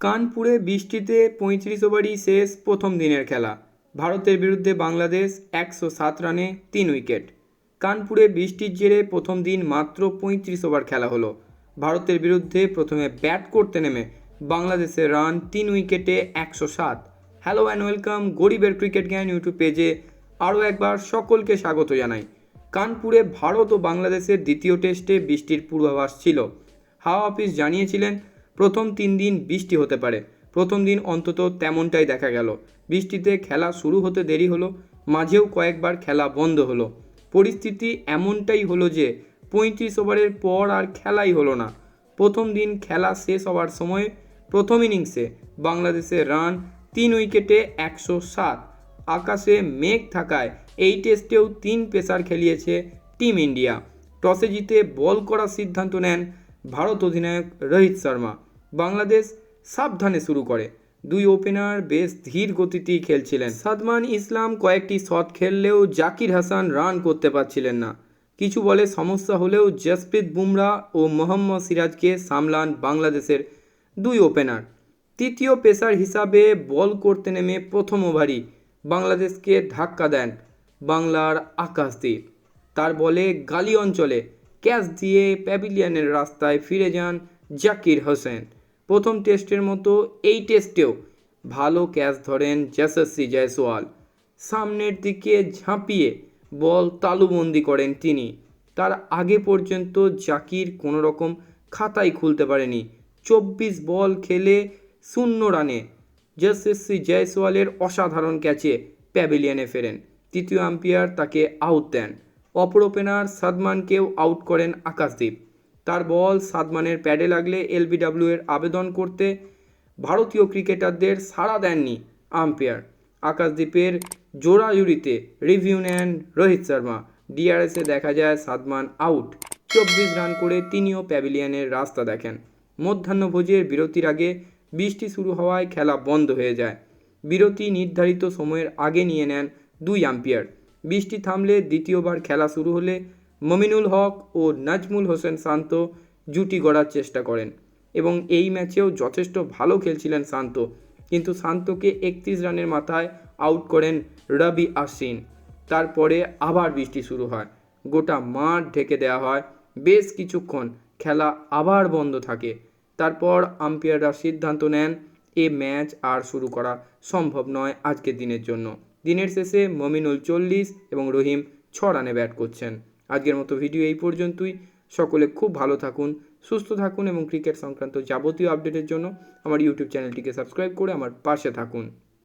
কানপুরে বৃষ্টিতে পঁয়ত্রিশ ওভারই শেষ প্রথম দিনের খেলা। ভারতের বিরুদ্ধে বাংলাদেশ একশো সাত রানে তিন উইকেট। কানপুরে বৃষ্টির জেরে প্রথম দিন মাত্র পঁয়ত্রিশ ওভার খেলা হলো। ভারতের বিরুদ্ধে প্রথমে ব্যাট করতে নেমে বাংলাদেশের রান তিন উইকেটে একশো সাত। হ্যালো অ্যান্ড ওয়েলকাম, গরিবের ক্রিকেট জ্ঞান ইউটিউব পেজে আরও একবার সকলকে স্বাগত জানাই। কানপুরে ভারত ও বাংলাদেশের দ্বিতীয় টেস্টে বৃষ্টির পূর্বাভাস ছিল। হাওয়া অফিস জানিয়েছিলেন প্রথম তিন দিন বৃষ্টি হতে পারে। প্রথম দিন অন্তত তেমনটাই দেখা গেল। বৃষ্টিতে খেলা শুরু হতে দেরি হলো, মাঝেও কয়েকবার খেলা বন্ধ হলো। পরিস্থিতি এমনটাই হলো যে, পঁয়ত্রিশ ওভারের পর আর খেলাই হলো না। প্রথম দিন খেলা শেষ হওয়ার সময় প্রথম ইনিংসে বাংলাদেশের রান তিন উইকেটে একশো সাত। আকাশে মেঘ থাকায় এই টেস্টেও তিন পেসার খেলিয়েছে টিম ইন্ডিয়া। টসে জিতে বল করার সিদ্ধান্ত নেন ভারত অধিনায়ক রোহিত শর্মা। বাংলাদেশ সাবধানে শুরু করে। দুই ওপেনার বেশ ধীর গতিতেই খেলছিলেন। সাদমান ইসলাম কয়েকটি শট খেললেও জাকির হাসান রান করতে পারছিলেন না। কিছু বলে সমস্যা হলেও জসপ্রীত বুমরা ও মোহাম্মদ সিরাজকে সামলান বাংলাদেশের দুই ওপেনার তৃতীয় পেসার হিসাবে বল করতে নেমে প্রথম ওভারই বাংলাদেশকে ধাক্কা দেন বাংলার আকাশদ্বীপ তার বলে গালি অঞ্চলে ক্যাচ দিয়ে প্যাভিলিয়নের রাস্তায় ফিরে যান জাকির হোসেন। প্রথম টেস্টের মতো এই টেস্টেও ভালো ক্যাচ ধরেন যশস্বী জয়সওয়াল। সামনের দিকে ঝাঁপিয়ে বল তালুবন্দি করেন তিনি। তার আগে পর্যন্ত জাকির কোনো রকম খাতাই খুলতে পারেনি। চব্বিশ বল খেলে শূন্য রানে যশস্বী জয়সওয়ালের অসাধারণ ক্যাচে প্যাভিলিয়নে ফেরেন। তৃতীয় আম্পায়ার তাকে আউট দেন। অপর ওপেনার সাদমানকেও আউট করেন আকাশদীপ। তার বল সাদমানের প্যাডে লাগলে এলবিডব্লিউ এর আবেদন করতে ভারতীয় ক্রিকেটারদের সাড়া দেননি আম্পায়ার। আকাশদ্বীপের জোড়াজুড়িতে রিভিউ নেন রোহিত শর্মা। ডিআরএসে দেখা যায় সাদমান আউট। চব্বিশ রান করে তিনিও প্যাভিলিয়নের রাস্তা দেখেন। মধ্যাহ্নভোজের বিরতির আগে বৃষ্টি শুরু হওয়ায় খেলা বন্ধ হয়ে যায়। বিরতি নির্ধারিত সময়ের আগে নিয়ে নেন দুই আম্পায়ার। বৃষ্টি থামলে দ্বিতীয়বার খেলা শুরু হলে মমিনুল হক ও নাজমুল হোসেন শান্ত জুটি গড়ার চেষ্টা করেন এবং এই ম্যাচেও যথেষ্ট ভালো খেলছিলেন শান্ত। কিন্তু শান্তকে একত্রিশ রানের মাথায় আউট করেন রবি আশ্বিন তারপরে আবার বৃষ্টি শুরু হয়। গোটা মাঠ ঢেকে দেওয়া হয়। বেশ কিছুক্ষণ খেলা আবার বন্ধ থাকে। তারপর আম্পায়াররা সিদ্ধান্ত নেন, এ ম্যাচ আর শুরু করা সম্ভব নয় আজকের দিনের জন্য। দিনের শেষে মমিনুল চল্লিশ এবং রহিম ছ রানে ব্যাট করছেন। আজকের মতো ভিডিও এই পর্যন্তই। সকলে খুব ভালো থাকুন, সুস্থ থাকুন এবং ক্রিকেট সংক্রান্ত যাবতীয় আপডেটের জন্য আমার ইউটিউব চ্যানেলটিকে সাবস্ক্রাইব করে আমার পাশে থাকুন।